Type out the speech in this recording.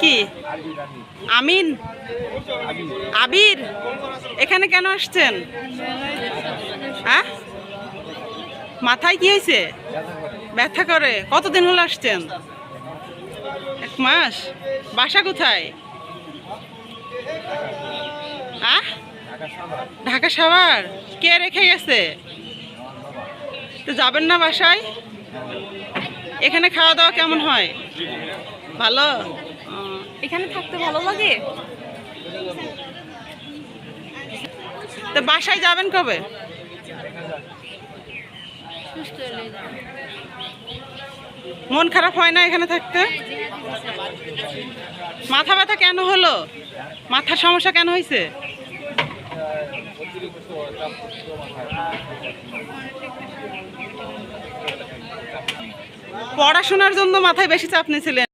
কি? আমিন? আবির? এখানে কেন আসছেন? হ্যাঁ? মাথায় কি হয়েছে? ব্যথা করে। কতদিন হলো আসছেন? এক মাস? বাসা কোথায়? আহ ঢাকা সাভার কে রেখে গেছে? তো যাবেন না বাসায়? এখানে খাওয়া দাওয়া কেমন হয়? ভালো? এখানে থাকতে ভালো লাগে? তো বাসায় যাবেন কবে। মন খারাপ হয় না এখানে থাকতে? মাথা ব্যথা কেন হলো? মাথার সমস্যা কেন হয়েছে পড়াশোনার জন্য মাথায় বেশি চাপ নিয়েছিলেন?